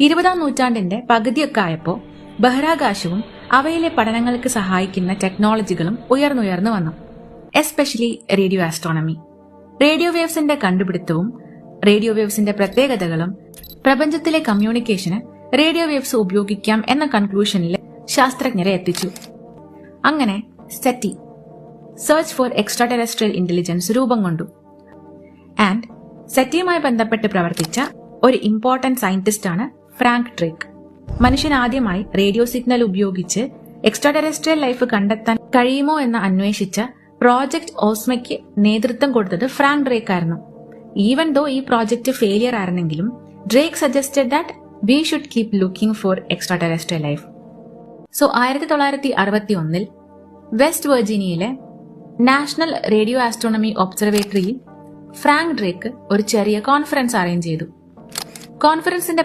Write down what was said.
ഇരുപതാം നൂറ്റാണ്ടിന്റെ പകുതിയൊക്കെ ആയപ്പോൾ ബഹിരാകാശവും അവയിലെ പഠനങ്ങൾക്ക് സഹായിക്കുന്ന ടെക്നോളജികളും ഉയർന്നുയർന്നു വന്നു. Especially radio astronomy. റേഡിയോ വേവ്സിന്റെ കണ്ടുപിടുത്തവും റേഡിയോ വേവ്സിന്റെ പ്രത്യേകതകളും പ്രപഞ്ചത്തിലെ കമ്മ്യൂണിക്കേഷന് റേഡിയോ വേവ്സ് ഉപയോഗിക്കാം എന്ന കൺക്ലൂഷനിൽ ശാസ്ത്രജ്ഞരെ എത്തിച്ചു. അങ്ങനെ SETI search for extraterrestrial intelligence രൂപം കൊണ്ടു. ആൻഡ് സെറ്റിയുമായി ബന്ധപ്പെട്ട് പ്രവർത്തിച്ച ഒരു ഇമ്പോർട്ടന്റ് സയന്റിസ്റ്റാണ് ഫ്രാങ്ക് ഡ്രേക്ക് മനുഷ്യൻ ആദ്യമായി റേഡിയോ സിഗ്നൽ ഉപയോഗിച്ച് എക്സ്ട്രാ ടെറസ്ട്രിയൽ ലൈഫ് കണ്ടെത്താൻ കഴിയുമോ എന്ന് അന്വേഷിച്ച പ്രോജക്ട് ഓസ്മയ്ക്ക് നേതൃത്വം കൊടുത്തത് ഫ്രാങ്ക് ഡ്രേക്ക് ആയിരുന്നു. ഈവൻ ദോ ഈ project failure ആയിരുന്നെങ്കിലും Drake suggested that we should keep looking for extraterrestrial life so ആയിരത്തി തൊള്ളായിരത്തി അറുപത്തി ഒന്നിൽ വെസ്റ്റ് വെർജീനിയയിലെ നാഷണൽ റേഡിയോ ആസ്ട്രോണമി ഒബ്സർവേറ്ററിയിൽ ഫ്രാങ്ക് ഡ്രേക്ക് ഒരു ചെറിയ കോൺഫറൻസ് അറേഞ്ച് ചെയ്തു. കോൺഫറൻസിന്റെ